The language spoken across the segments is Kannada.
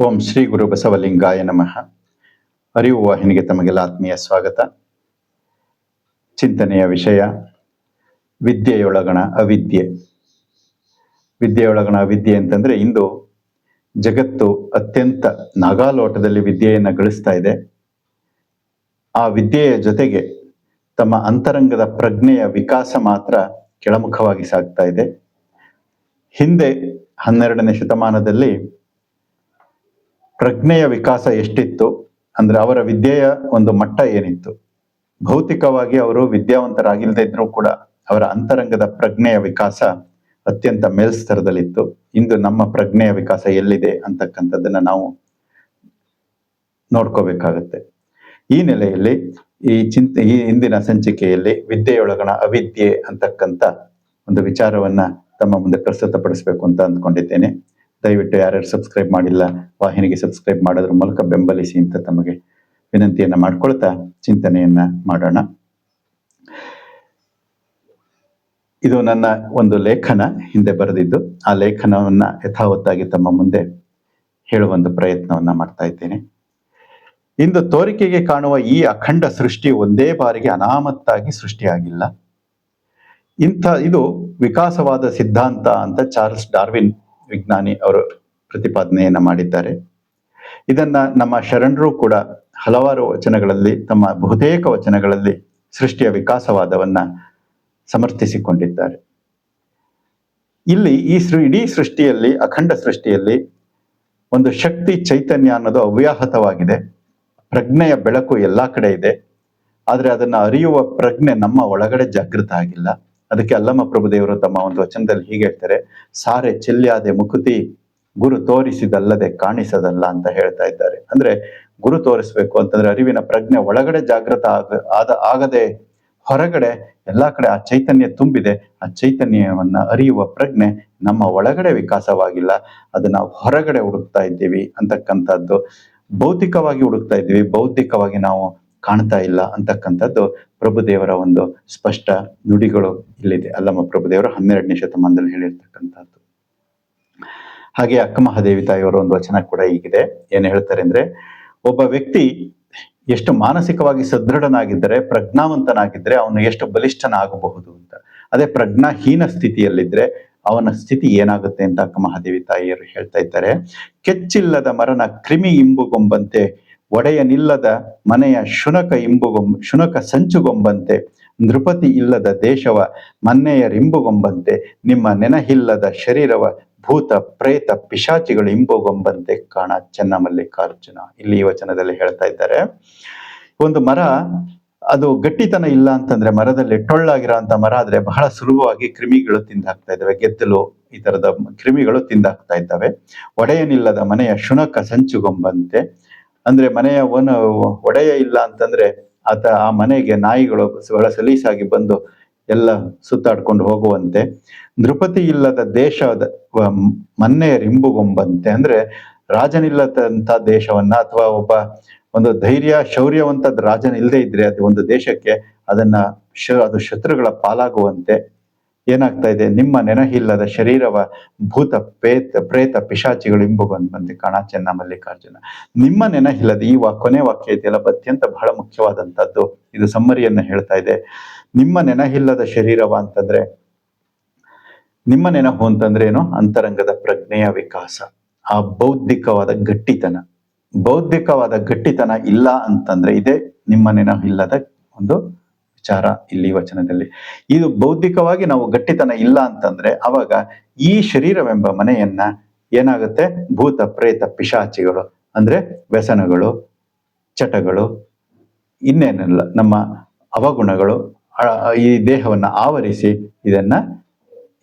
ಓಂ ಶ್ರೀ ಗುರು ಬಸವಲಿಂಗಾಯ ನಮಃ. ಅರಿವು ವಾಹಿನಿಗೆ ತಮಗೆಲ್ಲ ಆತ್ಮೀಯ ಸ್ವಾಗತ. ಚಿಂತನೆಯ ವಿಷಯ, ವಿದ್ಯೆಯೊಳಗಣ ಅವಿದ್ಯೆ. ವಿದ್ಯೆಯೊಳಗಣ ಅವಿದ್ಯೆ ಅಂತಂದ್ರೆ ಇಂದು ಜಗತ್ತು ಅತ್ಯಂತ ನಾಗಾಲೋಟದಲ್ಲಿ ವಿದ್ಯೆಯನ್ನು ಗಳಿಸ್ತಾ ಇದೆ. ಆ ವಿದ್ಯೆಯ ಜೊತೆಗೆ ತಮ್ಮ ಅಂತರಂಗದ ಪ್ರಜ್ಞೆಯ ವಿಕಾಸ ಮಾತ್ರ ಕೆಳಮುಖವಾಗಿ ಸಾಗ್ತಾ ಇದೆ. ಹಿಂದೆ ಹನ್ನೆರಡನೇ ಶತಮಾನದಲ್ಲಿ ಪ್ರಜ್ಞೆಯ ವಿಕಾಸ ಎಷ್ಟಿತ್ತು? ಅಂದ್ರೆ ಅವರ ವಿದ್ಯೆಯ ಒಂದು ಮಟ್ಟ ಏನಿತ್ತು? ಭೌತಿಕವಾಗಿ ಅವರು ವಿದ್ಯಾವಂತರಾಗಿಲ್ಲದೆ ಇದ್ರೂ ಕೂಡ ಅವರ ಅಂತರಂಗದ ಪ್ರಜ್ಞೆಯ ವಿಕಾಸ ಅತ್ಯಂತ ಮೇಲ್ಸ್ತರದಲ್ಲಿತ್ತು. ಇಂದು ನಮ್ಮ ಪ್ರಜ್ಞೆಯ ವಿಕಾಸ ಎಲ್ಲಿದೆ ಅಂತಕ್ಕಂಥದ್ದನ್ನ ನಾವು ನೋಡ್ಕೋಬೇಕಾಗತ್ತೆ. ಈ ನೆಲೆಯಲ್ಲಿ, ಈ ಚಿಂತೆ, ಈ ಇಂದಿನ ಸಂಚಿಕೆಯಲ್ಲಿ ವಿದ್ಯೆಯೊಳಗಣ ಅವಿದ್ಯೆ ಅಂತಕ್ಕಂಥ ಒಂದು ವಿಚಾರವನ್ನ ತಮ್ಮ ಮುಂದೆ ಪ್ರಸ್ತುತಪಡಿಸಬೇಕು ಅಂತ ಅಂದ್ಕೊಂಡಿದ್ದೇನೆ. ದಯವಿಟ್ಟು ಯಾರ್ಯಾರು ಸಬ್ಸ್ಕ್ರೈಬ್ ಮಾಡಿಲ್ಲ, ವಾಹಿನಿಗೆ ಸಬ್ಸ್ಕ್ರೈಬ್ ಮಾಡೋದ್ರ ಮೂಲಕ ಬೆಂಬಲಿಸಿ ಅಂತ ತಮಗೆ ವಿನಂತಿಯನ್ನ ಮಾಡ್ಕೊಳ್ತಾ ಚಿಂತನೆಯನ್ನ ಮಾಡೋಣ. ಇದು ನನ್ನ ಒಂದು ಲೇಖನ ಹಿಂದೆ ಬರೆದಿದ್ದು. ಆ ಲೇಖನವನ್ನ ಯಥಾವತ್ತಾಗಿ ತಮ್ಮ ಮುಂದೆ ಹೇಳುವ ಒಂದು ಪ್ರಯತ್ನವನ್ನ ಮಾಡ್ತಾ ಇದ್ದೇನೆ. ಇಂದು ತೋರಿಕೆಗೆ ಕಾಣುವ ಈ ಅಖಂಡ ಸೃಷ್ಟಿ ಒಂದೇ ಬಾರಿಗೆ ಅನಾಮತ್ತಾಗಿ ಸೃಷ್ಟಿಯಾಗಿಲ್ಲ. ಇಂಥ ಇದು ವಿಕಾಸವಾದ ಸಿದ್ಧಾಂತ ಅಂತ ಚಾರ್ಲ್ಸ್ ಡಾರ್ವಿನ್ ವಿಜ್ಞಾನಿ ಅವರು ಪ್ರತಿಪಾದನೆಯನ್ನ ಮಾಡಿದ್ದಾರೆ. ಇದನ್ನ ನಮ್ಮ ಶರಣರು ಕೂಡ ಹಲವಾರು ವಚನಗಳಲ್ಲಿ, ತಮ್ಮ ಬಹುತೇಕ ವಚನಗಳಲ್ಲಿ ಸೃಷ್ಟಿಯ ವಿಕಾಸವಾದವನ್ನ ಸಮರ್ಥಿಸಿಕೊಂಡಿದ್ದಾರೆ. ಇಲ್ಲಿ ಈ ಸೃ, ಇಡೀ ಸೃಷ್ಟಿಯಲ್ಲಿ, ಅಖಂಡ ಸೃಷ್ಟಿಯಲ್ಲಿ ಒಂದು ಶಕ್ತಿ ಚೈತನ್ಯ ಅನ್ನೋದು ಅವ್ಯಾಹತವಾಗಿದೆ. ಪ್ರಜ್ಞೆಯ ಬೆಳಕು ಎಲ್ಲಾ ಕಡೆ ಇದೆ. ಆದರೆ ಅದನ್ನ ಅರಿಯುವ ಪ್ರಜ್ಞೆ ನಮ್ಮ ಒಳಗಡೆ ಜಾಗೃತ ಆಗಿಲ್ಲ. ಅದಕ್ಕೆ ಅಲ್ಲಮ್ಮ ಪ್ರಭುದೇವರು ತಮ್ಮ ಒಂದು ವಚನದಲ್ಲಿ ಹೀಗೆ ಹೇಳ್ತಾರೆ, ಸಾರೆ ಚೆಲ್ಯಾದೆ ಮುಕುತಿ, ಗುರು ತೋರಿಸಿದಲ್ಲದೆ ಕಾಣಿಸದಲ್ಲ ಅಂತ ಹೇಳ್ತಾ ಇದ್ದಾರೆ. ಅಂದ್ರೆ ಗುರು ತೋರಿಸ್ಬೇಕು ಅಂತಂದ್ರೆ ಅರಿವಿನ ಪ್ರಜ್ಞೆ ಒಳಗಡೆ ಜಾಗೃತ ಆಗ, ಆದ, ಆಗದೆ ಹೊರಗಡೆ ಎಲ್ಲಾ ಕಡೆ ಆ ಚೈತನ್ಯ ತುಂಬಿದೆ. ಆ ಚೈತನ್ಯವನ್ನ ಅರಿಯುವ ಪ್ರಜ್ಞೆ ನಮ್ಮ ಒಳಗಡೆ ವಿಕಾಸವಾಗಿಲ್ಲ. ಅದನ್ನ ಹೊರಗಡೆ ಹುಡುಕ್ತಾ ಇದ್ದೀವಿ ಅಂತಕ್ಕಂಥದ್ದು. ಭೌತಿಕವಾಗಿ ಹುಡುಕ್ತಾ ಇದ್ದೀವಿ ಬೌದ್ಧಿಕವಾಗಿ ನಾವು ಕಾಣ್ತಾ ಇಲ್ಲ ಅಂತಕ್ಕಂಥದ್ದು ಪ್ರಭುದೇವರ ಒಂದು ಸ್ಪಷ್ಟ ನುಡಿಗಳು ಇಲ್ಲಿದೆ. ಅಲ್ಲಮ್ಮ ಪ್ರಭುದೇವರು ಹನ್ನೆರಡನೇ ಶತಮಾನದಲ್ಲಿ ಹೇಳಿರ್ತಕ್ಕಂಥದ್ದು. ಹಾಗೆ ಅಕ್ಕ ಮಹಾದೇವಿ ತಾಯಿಯವರ ಒಂದು ವಚನ ಕೂಡ ಹೀಗಿದೆ. ಏನ್ ಹೇಳ್ತಾರೆ ಅಂದ್ರೆ, ಒಬ್ಬ ವ್ಯಕ್ತಿ ಎಷ್ಟು ಮಾನಸಿಕವಾಗಿ ಸದೃಢನಾಗಿದ್ದರೆ, ಪ್ರಜ್ಞಾವಂತನಾಗಿದ್ದರೆ ಅವನು ಎಷ್ಟು ಬಲಿಷ್ಠನಾಗಬಹುದು ಅಂತ. ಅದೇ ಪ್ರಜ್ಞಾಹೀನ ಸ್ಥಿತಿಯಲ್ಲಿದ್ರೆ ಅವನ ಸ್ಥಿತಿ ಏನಾಗುತ್ತೆ ಅಂತ ಅಕ್ಕ ಮಹಾದೇವಿ ತಾಯಿಯರು ಹೇಳ್ತಾ ಇದ್ದಾರೆ. ಕೆಚ್ಚಿಲ್ಲದ ಮರನ ಕ್ರಿಮಿ ಇಂಬುಗೊಂಬಂತೆ ಒಡೆಯನಿಲ್ಲದ ಮನೆಯ ಶುನಕ ಇಂಬುಗೊಂಬ, ಶುನಕ ಸಂಚುಗೊಂಬಂತೆ, ನೃಪತಿ ಇಲ್ಲದ ದೇಶವ ಮನ್ನೆಯರಿಂಬುಗೊಂಬಂತೆ, ನಿಮ್ಮ ನೆನಹಿಲ್ಲದ ಶರೀರವ ಭೂತ, ಪ್ರೇತ, ಪಿಶಾಚಿಗಳು ಇಂಬುಗೊಂಬಂತೆ ಕಾಣ ಚೆನ್ನಮಲ್ಲಿಕಾರ್ಜುನ. ಇಲ್ಲಿ ಈ ವಚನದಲ್ಲಿ ಹೇಳ್ತಾ ಇದ್ದಾರೆ. ಒಂದು ಮರ, ಅದು ಗಟ್ಟಿತನ ಇಲ್ಲ ಅಂತಂದ್ರೆ, ಮರದಲ್ಲಿ ಟೊಳ್ಳಾಗಿರೋಂಥ ಮರ ಆದ್ರೆ ಬಹಳ ಸುಲಭವಾಗಿ ಕ್ರಿಮಿಗಳು ತಿಂದಾಕ್ತಾ ಇದ್ದಾವೆ. ಗೆದ್ದಲು, ಈ ತರದ ಕ್ರಿಮಿಗಳು ತಿಂದಾಕ್ತಾ ಇದ್ದಾವೆ. ಒಡೆಯನಿಲ್ಲದ ಮನೆಯ ಶುನಕ ಸಂಚುಗೊಂಬಂತೆ ಅಂದ್ರೆ ಮನೆಯ ಒನ ಒಡೆಯ ಇಲ್ಲ ಅಂತಂದ್ರೆ ಆತ ಆ ಮನೆಗೆ ನಾಯಿಗಳು ಬಹಳ ಸಲೀಸಾಗಿ ಬಂದು ಎಲ್ಲ ಸುತ್ತಾಡ್ಕೊಂಡು ಹೋಗುವಂತೆ. ನೃಪತಿ ಇಲ್ಲದ ದೇಶದ ಮನ್ನೆಯ ರಿಂಬುಗೊಂಬಂತೆ. ಅಂದ್ರೆ ರಾಜನಿಲ್ಲದಂತ ದೇಶವನ್ನ ಅಥವಾ ಒಬ್ಬ ಒಂದು ಧೈರ್ಯ, ಶೌರ್ಯವಂತದ ರಾಜನ ಇಲ್ಲದೆ ಇದ್ರೆ ಅದು ಒಂದು ದೇಶಕ್ಕೆ ಅದನ್ನ ಶ ಅದು ಶತ್ರುಗಳ ಪಾಲಾಗುವಂತೆ. ಏನಾಗ್ತಾ ಇದೆ? ನಿಮ್ಮ ನೆನಹಿಲ್ಲದ ಶರೀರವ ಭೂತ ಪ್ರೇತ ಪ್ರೇತ ಪಿಶಾಚಿಗಳು ಇಂಬು ಬಂದೆ ಕಾಣ ಚೆನ್ನ ಮಲ್ಲಿಕಾರ್ಜುನ. ನಿಮ್ಮ ನೆನಹಿಲ್ಲದ ಈ ವಾ, ಕೊನೆ ವಾಕ್ಯ ಇದೆಯಲ್ಲ ಅತ್ಯಂತ ಬಹಳ ಮುಖ್ಯವಾದಂತದ್ದು. ಇದು ಸಮ್ಮರಿಯನ್ನ ಹೇಳ್ತಾ ಇದೆ. ನಿಮ್ಮ ನೆನಹಿಲ್ಲದ ಶರೀರವ ಅಂತಂದ್ರೆ, ನಿಮ್ಮ ನೆನಪು ಅಂತಂದ್ರೆ ಏನು? ಅಂತರಂಗದ ಪ್ರಜ್ಞೆಯ ವಿಕಾಸ. ಆ ಬೌದ್ಧಿಕವಾದ ಗಟ್ಟಿತನ. ಬೌದ್ಧಿಕವಾದ ಗಟ್ಟಿತನ ಇಲ್ಲ ಅಂತಂದ್ರೆ ಇದೇ ನಿಮ್ಮ ನೆನಹಿಲ್ಲದ ಒಂದು ವಿಚಾರ ಇಲ್ಲಿ ವಚನದಲ್ಲಿ. ಇದು ಬೌದ್ಧಿಕವಾಗಿ ನಾವು ಗಟ್ಟಿತನ ಇಲ್ಲ ಅಂತಂದ್ರೆ ಅವಾಗ ಈ ಶರೀರವೆಂಬ ಮನೆಯನ್ನ ಏನಾಗುತ್ತೆ? ಭೂತ, ಪ್ರೇತ, ಪಿಶಾಚಿಗಳು, ಅಂದ್ರೆ ವ್ಯಸನಗಳು, ಚಟಗಳು, ಇನ್ನೇನಿಲ್ಲ ನಮ್ಮ ಅವಗುಣಗಳು ಈ ದೇಹವನ್ನು ಆವರಿಸಿ ಇದನ್ನ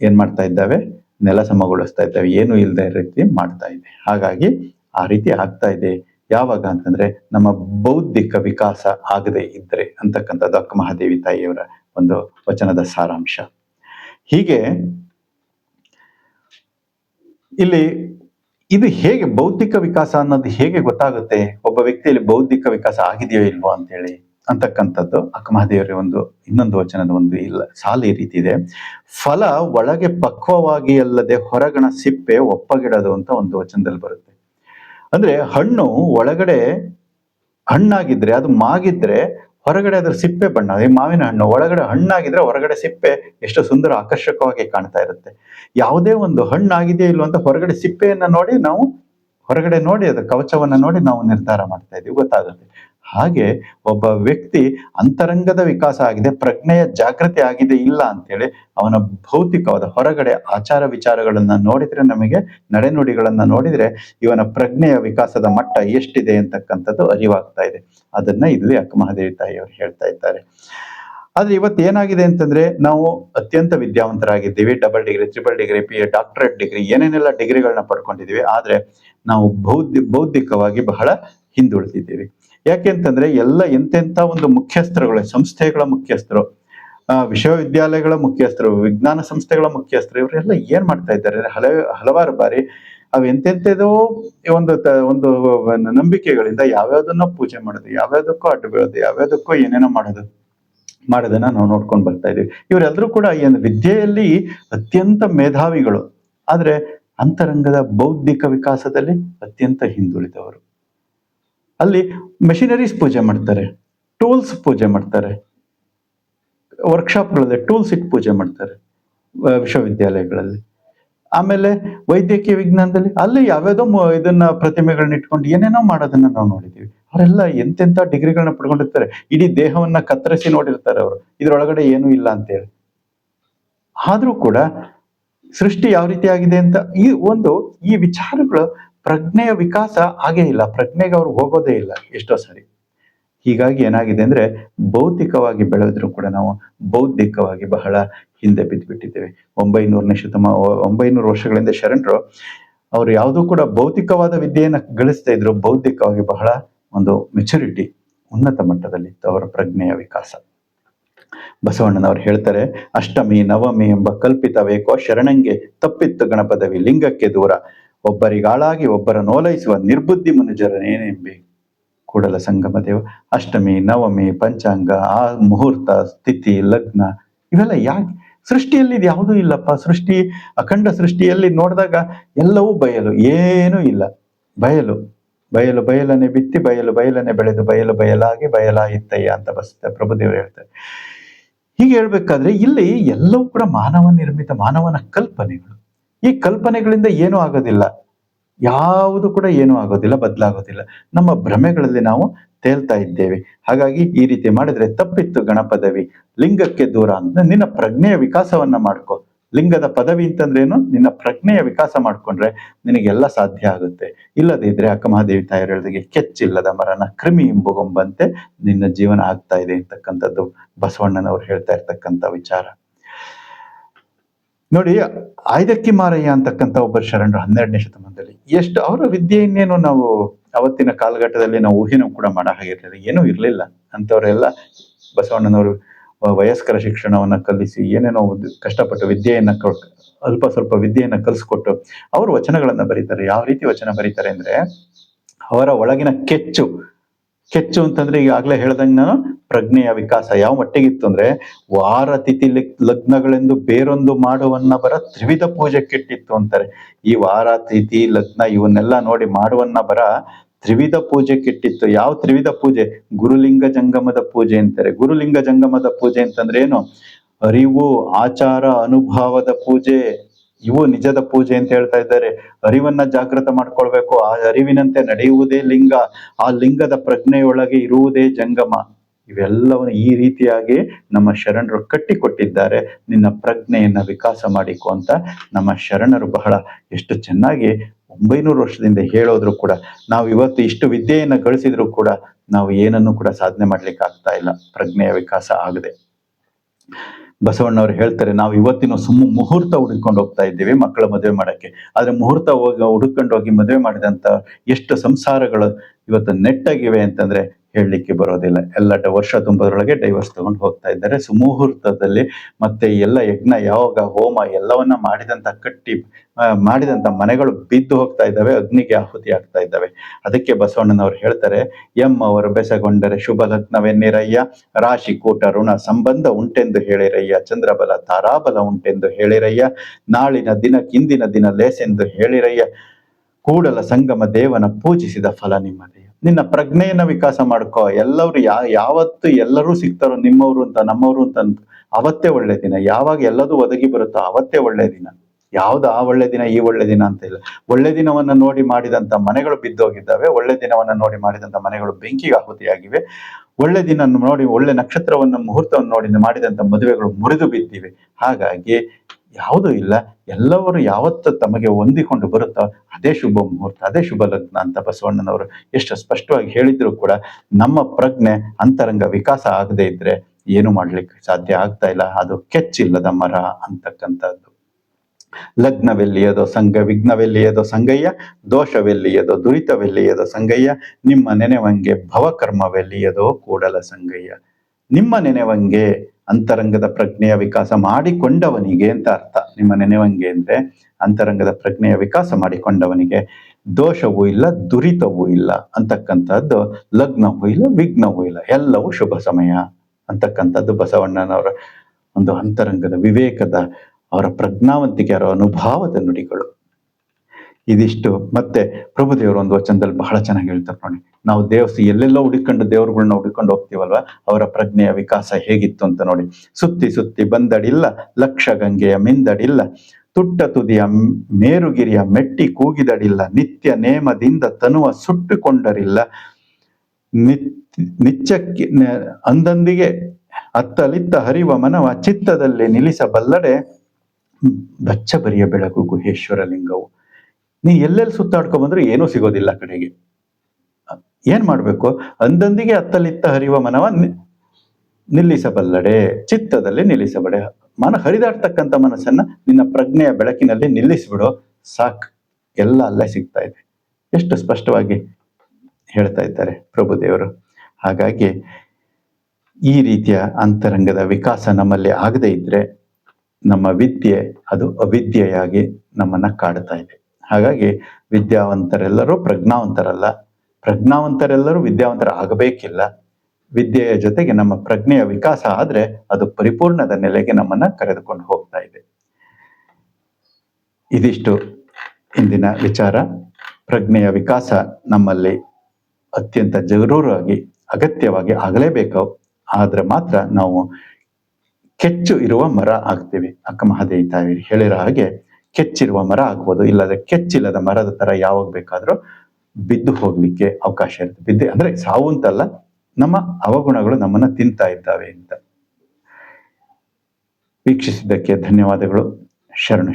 ಏನ್ ಮಾಡ್ತಾ ಇದ್ದಾವೆ? ನೆಲಸಮಗೊಳಿಸ್ತಾ ಇದ್ದಾವೆ. ಏನು ಇಲ್ಲದೆ ರೀತಿ ಮಾಡ್ತಾ ಇದೆ. ಹಾಗಾಗಿ ಆ ರೀತಿ ಆಗ್ತಾ ಇದೆ. ಯಾವಾಗ ಅಂತಂದ್ರೆ ನಮ್ಮ ಬೌದ್ಧಿಕ ವಿಕಾಸ ಆಗದೆ ಇದ್ರೆ ಅಂತಕ್ಕಂಥದ್ದು ಅಕ್ಕ ಮಹಾದೇವಿ ತಾಯಿಯವರ ಒಂದು ವಚನದ ಸಾರಾಂಶ. ಹೀಗೆ ಇಲ್ಲಿ ಇದು ಹೇಗೆ ಬೌದ್ಧಿಕ ವಿಕಾಸ ಅನ್ನೋದು ಹೇಗೆ ಗೊತ್ತಾಗುತ್ತೆ? ಒಬ್ಬ ವ್ಯಕ್ತಿಯಲ್ಲಿ ಬೌದ್ಧಿಕ ವಿಕಾಸ ಆಗಿದೆಯೋ ಇಲ್ವೋ ಅಂತೇಳಿ ಅಂತಕ್ಕಂಥದ್ದು ಅಕ್ಕಮಹಾದೇವರ ಒಂದು ಇನ್ನೊಂದು ವಚನದ ಒಂದು ಇಲ್ಲ ಸಾಲು ಈ ರೀತಿ ಇದೆ. ಫಲ ಒಳಗೆ ಪಕ್ವವಾಗಿ ಅಲ್ಲದೆ ಹೊರಗಣ ಸಿಪ್ಪೆ ಒಪ್ಪಗಿಡದು ಅಂತ ಒಂದು ವಚನದಲ್ಲಿ ಬರುತ್ತೆ. ಅಂದ್ರೆ ಹಣ್ಣು ಒಳಗಡೆ ಹಣ್ಣಾಗಿದ್ರೆ, ಅದು ಮಾಗಿದ್ರೆ ಹೊರಗಡೆ ಅದ್ರ ಸಿಪ್ಪೆ ಬಣ್ಣ, ಈ ಮಾವಿನ ಹಣ್ಣು ಒಳಗಡೆ ಹಣ್ಣಾಗಿದ್ರೆ ಹೊರಗಡೆ ಸಿಪ್ಪೆ ಎಷ್ಟು ಸುಂದರ ಆಕರ್ಷಕವಾಗಿ ಕಾಣ್ತಾ ಇರುತ್ತೆ. ಯಾವುದೇ ಒಂದು ಹಣ್ಣಾಗಿದೆಯೋ ಇಲ್ಲೋ ಅಂತ ಹೊರಗಡೆ ಸಿಪ್ಪೆಯನ್ನ ನೋಡಿ ನಾವು, ಹೊರಗಡೆ ನೋಡಿ ಅದು ಕವಚವನ್ನ ನೋಡಿ ನಾವು ನಿರ್ಧಾರ ಮಾಡ್ತಾ ಇದೀವಿ, ಗೊತ್ತಾಗುತ್ತೆ. ಹಾಗೆ ಒಬ್ಬ ವ್ಯಕ್ತಿ ಅಂತರಂಗದ ವಿಕಾಸ ಆಗಿದೆ, ಪ್ರಜ್ಞೆಯ ಜಾಗೃತಿ ಆಗಿದೆ, ಇಲ್ಲ ಅಂತೇಳಿ ಅವನ ಭೌತಿಕವಾದ ಹೊರಗಡೆ ಆಚಾರ ವಿಚಾರಗಳನ್ನ ನೋಡಿದ್ರೆ ನಮಗೆ, ನಡೆನುಡಿಗಳನ್ನ ನೋಡಿದ್ರೆ ಇವನ ಪ್ರಜ್ಞೆಯ ವಿಕಾಸದ ಮಟ್ಟ ಎಷ್ಟಿದೆ ಅಂತಕ್ಕಂಥದ್ದು ಅರಿವಾಗ್ತಾ ಇದೆ. ಅದನ್ನ ಇಲ್ಲಿ ಅಕ್ಕ ಮಹಾದೇವಿ ತಾಯಿಯವರು ಹೇಳ್ತಾ ಇದ್ದಾರೆ. ಆದ್ರೆ ಇವತ್ತು ಏನಾಗಿದೆ ಅಂತಂದ್ರೆ ನಾವು ಅತ್ಯಂತ ವಿದ್ಯಾವಂತರಾಗಿದ್ದೀವಿ double degree triple degree P doctorate degree ಏನೇನೆಲ್ಲ ಡಿಗ್ರಿಗಳನ್ನ ಪಡ್ಕೊಂಡಿದ್ದೀವಿ, ಆದ್ರೆ ನಾವು ಬೌದ್ಧಿ, ಬೌದ್ಧಿಕವಾಗಿ ಬಹಳ ಹಿಂದುಳಿದಿದ್ದೀವಿ. ಯಾಕೆ ಅಂತಂದ್ರೆ ಎಲ್ಲ ಎಂತೆಂಥ ಒಂದು ಮುಖ್ಯಸ್ಥರುಗಳು, ಸಂಸ್ಥೆಗಳ ಮುಖ್ಯಸ್ಥರು ವಿಶ್ವವಿದ್ಯಾಲಯಗಳ ಮುಖ್ಯಸ್ಥರು, ವಿಜ್ಞಾನ ಸಂಸ್ಥೆಗಳ ಮುಖ್ಯಸ್ಥರು, ಇವರೆಲ್ಲ ಏನ್ ಮಾಡ್ತಾ ಇದ್ದಾರೆ? ಅಂದ್ರೆ ಹಲ, ಹಲವಾರು ಬಾರಿ ಅವು ಎಂತೆಂಥದೋ ಒಂದು ತ- ಒಂದು ನಂಬಿಕೆಗಳಿಂದ ಯಾವ್ಯಾವ್ದನ್ನೋ ಪೂಜೆ ಮಾಡೋದು, ಯಾವ್ಯಾವ್ದಕ್ಕೋ ಅಡ್ಡು ಬೀಳೋದು, ಯಾವ್ಯಾವ್ದಕ್ಕೋ ಏನೇನೋ ಮಾಡೋದು, ಮಾಡೋದನ್ನ ನಾವು ನೋಡ್ಕೊಂಡು ಬರ್ತಾ ಇದೀವಿ. ಇವರೆಲ್ಲರೂ ಕೂಡ ಏನು ವಿದ್ಯೆಯಲ್ಲಿ ಅತ್ಯಂತ ಮೇಧಾವಿಗಳು. ಆದ್ರೆ ಅಂತರಂಗದ ಬೌದ್ಧಿಕ ವಿಕಾಸದಲ್ಲಿ ಅತ್ಯಂತ ಹಿಂದುಳಿದವರು. ಅಲ್ಲಿ ಮೆಷಿನರೀಸ್ ಪೂಜೆ ಮಾಡ್ತಾರೆ ಟೂಲ್ಸ್ ಪೂಜೆ ಮಾಡ್ತಾರೆ ವರ್ಕ್ಶಾಪ್ಗಳಲ್ಲಿ ಟೂಲ್ಸ್ ಇಟ್ಟು ಪೂಜೆ ಮಾಡ್ತಾರೆ ವಿಶ್ವವಿದ್ಯಾಲಯಗಳಲ್ಲಿ. ಆಮೇಲೆ ವೈದ್ಯಕೀಯ ವಿಜ್ಞಾನದಲ್ಲಿ ಅಲ್ಲಿ ಯಾವ್ಯಾವುದೋ ಇದನ್ನ ಪ್ರತಿಮೆಗಳನ್ನ ಇಟ್ಕೊಂಡು ಏನೇನೋ ಮಾಡೋದನ್ನ ನಾವು ನೋಡಿದೀವಿ ಅವರೆಲ್ಲ ಎಂತೆಂಥ ಡಿಗ್ರಿಗಳನ್ನ ಪಡ್ಕೊಂಡಿರ್ತಾರೆ. ಇಡೀ ದೇಹವನ್ನ ಕತ್ತರಿಸಿ ನೋಡಿರ್ತಾರೆ ಅವರು. ಇದ್ರೊಳಗಡೆ ಏನೂ ಇಲ್ಲ ಅಂತೇಳಿ. ಆದ್ರೂ ಕೂಡ ಸೃಷ್ಟಿ ಯಾವ ರೀತಿ ಆಗಿದೆ ಅಂತ ಈ ಒಂದು ಈ ವಿಚಾರಗಳು ಪ್ರಜ್ಞೆಯ ವಿಕಾಸ ಆಗೇ ಇಲ್ಲ ಪ್ರಜ್ಞೆಗೆ ಅವ್ರು ಹೋಗೋದೇ ಇಲ್ಲ ಎಷ್ಟೋ ಸಾರಿ. ಹೀಗಾಗಿ ಏನಾಗಿದೆ ಅಂದ್ರೆ ಭೌತಿಕವಾಗಿ ಬೆಳೆದ್ರು ಕೂಡ ನಾವು ಬೌದ್ಧಿಕವಾಗಿ ಬಹಳ ಹಿಂದೆ ಬಿದ್ದುಬಿಟ್ಟಿದ್ದೇವೆ ಒಂಬೈನೂರನೇ ಶತಮ, ಒಂಬೈನೂರು ವರ್ಷಗಳಿಂದ ಶರಣರು ಅವರು ಯಾವುದೂ ಕೂಡ ಭೌತಿಕವಾದ ವಿದ್ಯೆಯನ್ನು ಗಳಿಸ್ತಾ ಇದ್ರು. ಬೌದ್ಧಿಕವಾಗಿ ಬಹಳ ಒಂದು ಮೆಚುರಿಟಿ ಉನ್ನತ ಮಟ್ಟದಲ್ಲಿತ್ತು ಅವರ ಪ್ರಜ್ಞೆಯ ವಿಕಾಸ. ಬಸವಣ್ಣನವರು ಹೇಳ್ತಾರೆ, ಅಷ್ಟಮಿ, ನವಮಿ ಎಂಬ ಕಲ್ಪಿತ ವೇಕೋ, ಶರಣಂಗೆ ತಪ್ಪಿತ್ತು ಗಣಪದವಿ, ಲಿಂಗಕ್ಕೆ ದೂರ. ಒಬ್ಬರಿಗಾಳಾಗಿ ಒಬ್ಬರ ನೋಲೈಸುವ ನಿರ್ಬುದ್ಧಿ ಮನುಜರನೇನೆಂಬೆ? ಕೂಡಲ ಸಂಗಮ ದೇವ, ಅಷ್ಟಮಿ, ನವಮಿ, ಪಂಚಾಂಗ, ಆ ಮುಹೂರ್ತ ಸ್ಥಿತಿ ಲಗ್ನ, ಇವೆಲ್ಲ ಯಾಕೆ? ಸೃಷ್ಟಿಯಲ್ಲಿ ಇದು ಯಾವುದೂ ಇಲ್ಲಪ್ಪ. ಸೃಷ್ಟಿ, ಅಖಂಡ ಸೃಷ್ಟಿಯಲ್ಲಿ ನೋಡಿದಾಗ ಎಲ್ಲವೂ ಬಯಲು, ಏನೂ ಇಲ್ಲ. ಬಯಲು ಬಯಲು ಬಯಲನೆ ಬಿತ್ತಿ, ಬಯಲು ಬಯಲನೆ ಬೆಳೆದು, ಬಯಲು, ಬಯಲಾಗಿ, ಬಯಲಾಯಿತ್ತಯ್ಯ ಅಂತ ಬಸ್ ಪ್ರಭುದೇವರು ಹೇಳ್ತಾರೆ. ಹೀಗೆ ಹೇಳ್ಬೇಕಾದ್ರೆ ಇಲ್ಲಿ ಎಲ್ಲವೂ ಕೂಡ ಮಾನವ ನಿರ್ಮಿತ, ಮಾನವನ ಕಲ್ಪನೆಗಳು. ಈ ಕಲ್ಪನೆಗಳಿಂದ ಏನೂ ಆಗೋದಿಲ್ಲ. ಯಾವುದು ಕೂಡ ಏನೂ ಆಗೋದಿಲ್ಲ, ಬದಲಾಗೋದಿಲ್ಲ. ನಮ್ಮ ಭ್ರಮೆಗಳಲ್ಲಿ ನಾವು ತೇಲ್ತಾ ಇದ್ದೇವೆ. ಹಾಗಾಗಿ ಈ ರೀತಿ ಮಾಡಿದ್ರೆ ತಪ್ಪಿತ್ತು ಗಣಪದವಿ. ಲಿಂಗಕ್ಕೆ ದೂರ ಅಂತ ನಿನ್ನ ಪ್ರಜ್ಞೆಯ ವಿಕಾಸವನ್ನ ಮಾಡ್ಕೋ. ಲಿಂಗದ ಪದವಿ ಅಂತಂದ್ರೇನು? ನಿನ್ನ ಪ್ರಜ್ಞೆಯ ವಿಕಾಸ ಮಾಡ್ಕೊಂಡ್ರೆ ನಿನಗೆಲ್ಲ ಸಾಧ್ಯ ಆಗುತ್ತೆ. ಇಲ್ಲದೇ ಇದ್ರೆ ಅಕ್ಕ ಮಹಾದೇವಿ ತಾಯಿ ಹೇಳಿದಾಗೆ ಕೆಚ್ಚಿಲ್ಲದ ಮರನ ಕ್ರಿಮಿ ಇಂಬುಗೊಂಬಂತೆ ನಿನ್ನ ಜೀವನ ಆಗ್ತಾ ಇದೆ ಅಂತಕ್ಕಂಥದ್ದು ಬಸವಣ್ಣನವರು ಹೇಳ್ತಾ ಇರ್ತಕ್ಕಂಥ ವಿಚಾರ. ನೋಡಿ, ಆಯ್ದಕ್ಕಿ ಮಾರಯ್ಯ ಅಂತಕ್ಕಂಥ ಒಬ್ಬ ಶರಣರು ಹನ್ನೆರಡನೇ ಶತಮಾನದಲ್ಲಿ. ಎಷ್ಟು ಅವರ ವಿದ್ಯೆಯನ್ನೇನು ನಾವು ಅವತ್ತಿನ ಕಾಲಘಟ್ಟದಲ್ಲಿ ನಾವು ಊಹೆನೂ ಕೂಡ ಮಾಡೋ ಹಾಗಿರಲಿಲ್ಲ. ಏನೂ ಇರಲಿಲ್ಲ. ಅಂಥವರೆಲ್ಲ ಬಸವಣ್ಣನವರು ವಯಸ್ಕರ ಶಿಕ್ಷಣವನ್ನು ಕಲಿಸಿ, ಏನೇನೋ ಒಂದು ಕಷ್ಟಪಟ್ಟು ವಿದ್ಯೆಯನ್ನ ಅಲ್ಪ ಸ್ವಲ್ಪ ವಿದ್ಯೆಯನ್ನ ಕಲಿಸ್ಕೊಟ್ಟು ಅವರು ವಚನಗಳನ್ನು ಬರೀತಾರೆ. ಯಾವ ರೀತಿ ವಚನ ಬರೀತಾರೆ ಅಂದ್ರೆ, ಅವರ ಒಳಗಿನ ಕೆಚ್ಚು ಕೆಚ್ಚು ಅಂತಂದ್ರೆ ಈಗಾಗಲೇ ಹೇಳ್ದಂಗೆ ನಾನು ಪ್ರಜ್ಞೆಯ ವಿಕಾಸ ಯಾವ ಮಟ್ಟಿಗಿತ್ತು ಅಂದ್ರೆ ವಾರ ತಿಥಿ ಲಗ್ನಗಳೆಂದು ಬೇರೊಂದು ಮಾಡುವನ್ನ ಬರ ತ್ರಿವಿಧ ಪೂಜೆ ಕೆಟ್ಟಿತ್ತು ಅಂತಾರೆ. ಈ ವಾರ ತಿಥಿ, ಲಗ್ನ ಇವನ್ನೆಲ್ಲ ನೋಡಿ ಮಾಡುವನ್ನ ಬರ ತ್ರಿವಿಧ ಪೂಜೆ ಕೆಟ್ಟಿತ್ತು ಯಾವ ತ್ರಿವಿಧ ಪೂಜೆ? ಗುರುಲಿಂಗ ಜಂಗಮದ ಪೂಜೆ ಅಂತಾರೆ. ಗುರುಲಿಂಗ ಜಂಗಮದ ಪೂಜೆ ಅಂತಂದ್ರೆ ಏನು? ಅರಿವು, ಆಚಾರ, ಅನುಭವದ ಪೂಜೆ, ಇವು ನಿಜದ ಪೂಜೆ ಅಂತ ಹೇಳ್ತಾ ಇದ್ದಾರೆ. ಅರಿವನ್ನ ಜಾಗೃತ ಮಾಡ್ಕೊಳ್ಬೇಕು. ಆ ಅರಿವಿನಂತೆ ನಡೆಯುವುದೇ ಲಿಂಗ. ಆ ಲಿಂಗದ ಪ್ರಜ್ಞೆಯೊಳಗೆ ಇರುವುದೇ ಜಂಗಮ. ಇವೆಲ್ಲವನ್ನು ಈ ರೀತಿಯಾಗಿ ನಮ್ಮ ಶರಣರು ಕಟ್ಟಿಕೊಟ್ಟಿದ್ದಾರೆ. ನಿನ್ನ ಪ್ರಜ್ಞೆಯನ್ನು ವಿಕಾಸ ಮಾಡಿಕೊ ಅಂತ ನಮ್ಮ ಶರಣರು ಬಹಳ ಎಷ್ಟು ಚೆನ್ನಾಗಿ ಒಂಬೈನೂರು ವರ್ಷದಿಂದ ಹೇಳೋದ್ರು ಕೂಡ ನಾವು ಇವತ್ತು ಇಷ್ಟು ವಿದ್ಯೆಯನ್ನು ಗಳಿಸಿದ್ರು ಕೂಡ ನಾವು ಏನನ್ನು ಕೂಡ ಸಾಧನೆ ಮಾಡ್ಲಿಕ್ಕೆ ಆಗ್ತಾ ಇಲ್ಲ. ಪ್ರಜ್ಞೆಯ ವಿಕಾಸ ಆಗದೆ. ಬಸವಣ್ಣವ್ರು ಹೇಳ್ತಾರೆ, ನಾವು ಇವತ್ತಿನ ಸುಮ್ಮ ಮುಹೂರ್ತ ಹುಡುಕೊಂಡು ಹೋಗ್ತಾ ಇದ್ದೀವಿ ಮಕ್ಕಳ ಮದುವೆ ಮಾಡಕ್ಕೆ. ಆದ್ರೆ ಮುಹೂರ್ತ ಹೋಗಿ ಹುಡುಕೊಂಡು ಹೋಗಿ ಮದುವೆ ಮಾಡಿದಂತ ಎಷ್ಟು ಸಂಸಾರಗಳು ಇವತ್ತು ನೆಟ್ಟಾಗಿವೆ ಅಂತಂದ್ರೆ ಹೇಳಲಿಕ್ಕೆ ಬರೋದಿಲ್ಲ. ಎಲ್ಲ ವರ್ಷ ತುಂಬದ್ರೊಳಗೆ ಡೈವರ್ಸ್ ತಗೊಂಡು ಹೋಗ್ತಾ ಇದ್ದಾರೆ. ಸುಮುಹೂರ್ತದಲ್ಲಿ ಮತ್ತೆ ಎಲ್ಲ ಯಜ್ಞ, ಯಾವಾಗ ಹೋಮ ಎಲ್ಲವನ್ನ ಮಾಡಿದಂತ ಕಟ್ಟಿ ಮಾಡಿದಂತ ಮನೆಗಳು ಬಿದ್ದು ಹೋಗ್ತಾ ಇದ್ದಾವೆ, ಅಗ್ನಿಗೆ ಆಹುತಿ ಆಗ್ತಾ ಇದ್ದಾವೆ. ಅದಕ್ಕೆ ಬಸವಣ್ಣನವರು ಹೇಳ್ತಾರೆ, ಎಂ ಅವರು ಬೆಸಗೊಂಡರೆ ಶುಭ ಲಗ್ನವೆನ್ನಿರಯ್ಯ? ರಾಶಿ ಕೂಟ ಋಣ ಸಂಬಂಧ ಉಂಟೆಂದು ಹೇಳಿರಯ್ಯ? ಚಂದ್ರಬಲ ತಾರಾಬಲ ಉಂಟೆಂದು ಹೇಳಿರಯ್ಯ? ನಾಳಿನ ದಿನಕ್ಕಿಂದಿನ ದಿನ ಲೇಸೆಂದು ಹೇಳಿರಯ್ಯ? ಕೂಡಲ ಸಂಗಮ ದೇವನ ಪೂಜಿಸಿದ ಫಲ ನಿಮ್ಮದೇ ನಿನ್ನ ಪ್ರಜ್ಞೆಯನ್ನ ವಿಕಾಸ ಮಾಡ್ಕೋ. ಎಲ್ಲರೂ ಯಾ, ಯಾವತ್ತು ಎಲ್ಲರೂ ಸಿಗ್ತಾರೋ ನಿಮ್ಮವರು ಅಂತ, ನಮ್ಮವರು ಅಂತ ಅವತ್ತೇ ಒಳ್ಳೆ ದಿನ. ಯಾವಾಗ ಎಲ್ಲದೂ ಒದಗಿ ಬರುತ್ತೋ ಅವತ್ತೇ ಒಳ್ಳೆ ದಿನ. ಯಾವ್ದು ಆ ಒಳ್ಳೆ ದಿನ, ಈ ಒಳ್ಳೆ ದಿನ ಅಂತ ಇಲ್ಲ. ಒಳ್ಳೆ ದಿನವನ್ನ ನೋಡಿ ಮಾಡಿದಂತ ಮನೆಗಳು ಬಿದ್ದೋಗಿದ್ದಾವೆ. ಒಳ್ಳೆ ದಿನವನ್ನ ನೋಡಿ ಮಾಡಿದಂತ ಮನೆಗಳು ಬೆಂಕಿಗೆ ಆಹುತಿಯಾಗಿವೆ. ಒಳ್ಳೆ ದಿನ ನೋಡಿ, ಒಳ್ಳೆ ನಕ್ಷತ್ರವನ್ನು, ಮುಹೂರ್ತವನ್ನು ನೋಡಿ ಮಾಡಿದಂತ ಮದುವೆಗಳು ಮುರಿದು ಬಿದ್ದಿವೆ. ಹಾಗಾಗಿ ಯಾವುದೂ ಇಲ್ಲ, ಎಲ್ಲವರು ಯಾವತ್ತು ತಮಗೆ ಹೊಂದಿಕೊಂಡು ಬರುತ್ತೋ ಅದೇ ಶುಭ ಮುಹೂರ್ತ, ಅದೇ ಶುಭ ಲಗ್ನ ಅಂತ ಬಸವಣ್ಣನವರು ಎಷ್ಟು ಸ್ಪಷ್ಟವಾಗಿ ಹೇಳಿದ್ರು ಕೂಡ ನಮ್ಮ ಪ್ರಜ್ಞೆ ಅಂತರಂಗ ವಿಕಾಸ ಆಗದೆ ಇದ್ರೆ ಏನು ಮಾಡ್ಲಿಕ್ಕೆ ಸಾಧ್ಯ ಆಗ್ತಾ ಇಲ್ಲ. ಅದು ಕೆಚ್ಚಿಲ್ಲದ ಮರ ಅಂತಕ್ಕಂಥದ್ದು. ಲಗ್ನವೆಲ್ಲಿಯದೋ ಸಂಘ, ವಿಘ್ನವೆಲ್ಲಿಯದೋ ಸಂಗಯ್ಯ, ದೋಷವೆಲ್ಲಿಯದೋ ದುರಿತವೆಲ್ಲಿಯದೋ ಸಂಗಯ್ಯ, ನಿಮ್ಮ ನೆನೆವಂಗೆ ಭವಕರ್ಮವೆಲ್ಲಿಯದೋ ಕೂಡಲ ಸಂಗಯ್ಯ. ನಿಮ್ಮ ನೆನೆವಂಗೆ ಅಂತರಂಗದ ಪ್ರಜ್ಞೆಯ ವಿಕಾಸ ಮಾಡಿಕೊಂಡವನಿಗೆ ಅಂತ ಅರ್ಥ. ನಿಮ್ಮ ನೆನೆವಂಗೆ ಅಂದ್ರೆ ಅಂತರಂಗದ ಪ್ರಜ್ಞೆಯ ವಿಕಾಸ ಮಾಡಿಕೊಂಡವನಿಗೆ ದೋಷವೂ ಇಲ್ಲ, ದುರಿತವೂ ಇಲ್ಲ ಅಂತಕ್ಕಂಥದ್ದು, ಲಗ್ನವೂ ಇಲ್ಲ, ವಿಘ್ನವೂ ಇಲ್ಲ, ಎಲ್ಲವೂ ಶುಭ ಸಮಯ ಅಂತಕ್ಕಂಥದ್ದು ಬಸವಣ್ಣನವರ ಒಂದು ಅಂತರಂಗದ ವಿವೇಕದ ಅವರ ಪ್ರಜ್ಞಾವಂತಿಕೆ ಅವರ ಅನುಭಾವದ ನುಡಿಗಳು. ಇದಿಷ್ಟು. ಮತ್ತೆ ಪ್ರಭುದೇವರು ಒಂದು ವಚನದಲ್ಲಿ ಬಹಳ ಚೆನ್ನಾಗಿ ಹೇಳ್ತಾರೆ ನೋಡಿ. ನಾವು ದೇವಸ್ಥೆ ಎಲ್ಲೆಲ್ಲೋ ಹುಡುಕೊಂಡು ದೇವರುಗಳನ್ನ ಹುಡುಕೊಂಡು ಹೋಗ್ತೀವಲ್ವ? ಅವರ ಪ್ರಜ್ಞೆಯ ವಿಕಾಸ ಹೇಗಿತ್ತು ಅಂತ ನೋಡಿ. ಸುತ್ತಿ ಸುತ್ತಿ ಬಂದಡಿಲ್ಲ, ಲಕ್ಷ ಗಂಗೆಯ ಮಿಂದಡಿಲ್ಲ, ತುಟ್ಟ ತುದಿಯ ಮೇರುಗಿರಿಯ ಮೆಟ್ಟಿ ಕೂಗಿದಡಿಲ್ಲ, ನಿತ್ಯ ನೇಮದಿಂದ ತನುವ ಸುಟ್ಟುಕೊಂಡರಿಲ್ಲ. ನಿತ್, ನಿಚ್ಚಕ್ಕೆ, ನ- ಅಂದಂದಿಗೆ ಅತ್ತಲಿತ್ತ ಹರಿವ ಮನವ ಚಿತ್ತದಲ್ಲಿ ನಿಲ್ಲಿಸಬಲ್ಲಡೆ. ಬಚ್ಚ ಬರಿಯ ಬೆಳಕು ಗುಹೇಶ್ವರ ಲಿಂಗವು ನೀ ಎಲ್ಲೆಲ್ಲಿ ಸುತ್ತಾಡ್ಕೊಂಡ್ ಬಂದ್ರೆ ಏನೂ ಸಿಗೋದಿಲ್ಲ ಕಡೆಗೆ. ಏನ್ ಮಾಡಬೇಕು? ಅಂದಂದಿಗೆ ಅತ್ತಲಿತ್ತ ಹರಿಯುವ ಮನವ ನಿಲ್ಲಿಸಬಲ್ಲಡೆ, ಚಿತ್ತದಲ್ಲಿ ನಿಲ್ಲಿಸಬಡೆ. ಮನ ಹರಿದಾಡ್ತಕ್ಕಂಥ ಮನಸ್ಸನ್ನ ನಿನ್ನ ಪ್ರಜ್ಞೆಯ ಬೆಳಕಿನಲ್ಲಿ ನಿಲ್ಲಿಸ್ಬಿಡು. ಸಾಕ್. ಎಲ್ಲ ಅಲ್ಲೇ ಸಿಗ್ತಾ ಇದೆ. ಎಷ್ಟು ಸ್ಪಷ್ಟವಾಗಿ ಹೇಳ್ತಾ ಇದ್ದಾರೆ ಪ್ರಭುದೇವರು ಹಾಗಾಗಿ ಈ ರೀತಿಯ ಅಂತರಂಗದ ವಿಕಾಸ ನಮ್ಮಲ್ಲಿ ಆಗದೇ ಇದ್ರೆ ನಮ್ಮ ವಿದ್ಯೆ ಅದು ಅವಿದ್ಯೆಯಾಗಿ ನಮ್ಮನ್ನ ಕಾಡ್ತಾ ಇದೆ. ಹಾಗಾಗಿ ವಿದ್ಯಾವಂತರೆಲ್ಲರೂ ಪ್ರಜ್ಞಾವಂತರಲ್ಲ. ಪ್ರಜ್ಞಾವಂತರೆಲ್ಲರೂ ವಿದ್ಯಾವಂತರ ಆಗಬೇಕಿಲ್ಲ ವಿದ್ಯೆಯ ಜೊತೆಗೆ ನಮ್ಮ ಪ್ರಜ್ಞೆಯ ವಿಕಾಸ ಆದ್ರೆ ಅದು ಪರಿಪೂರ್ಣದ ನೆಲೆಗೆ ನಮ್ಮನ್ನ ಕರೆದುಕೊಂಡು ಹೋಗ್ತಾ ಇದೆ. ಇದಿಷ್ಟು ಇಂದಿನ ವಿಚಾರ. ಪ್ರಜ್ಞೆಯ ವಿಕಾಸ ನಮ್ಮಲ್ಲಿ ಅತ್ಯಂತ ಜರೂರಾಗಿ, ಅಗತ್ಯವಾಗಿ ಆಗಲೇಬೇಕು. ಆದ್ರೆ ಮಾತ್ರ ನಾವು ಕೆಚ್ಚು ಇರುವ ಮರ ಆಗ್ತೀವಿ. ಅಕ್ಕ ಮಹಾದೇವಿ ತಾಯಿ ಹೇಳಿರೋ ಹಾಗೆ ಕೆಚ್ಚಿರುವ ಮರ ಆಗ್ಬೋದು, ಇಲ್ಲದ್ರೆ ಕೆಚ್ಚಿಲ್ಲದ ಮರದ ತರ ಯಾವಾಗ ಬೇಕಾದ್ರೂ ಬಿದ್ದು ಹೋಗ್ಲಿಕ್ಕೆ ಅವಕಾಶ ಇರುತ್ತೆ. ಬಿದ್ದು ಅಂದ್ರೆ ಸಾವು ಅಂತಲ್ಲ, ನಮ್ಮ ಅವಗುಣಗಳು ನಮ್ಮನ್ನ ತಿಂತಾ ಇದ್ದಾವೆ ಅಂತ. ವೀಕ್ಷಿಸಿದ್ದಕ್ಕೆ ಧನ್ಯವಾದಗಳು. ಶರಣ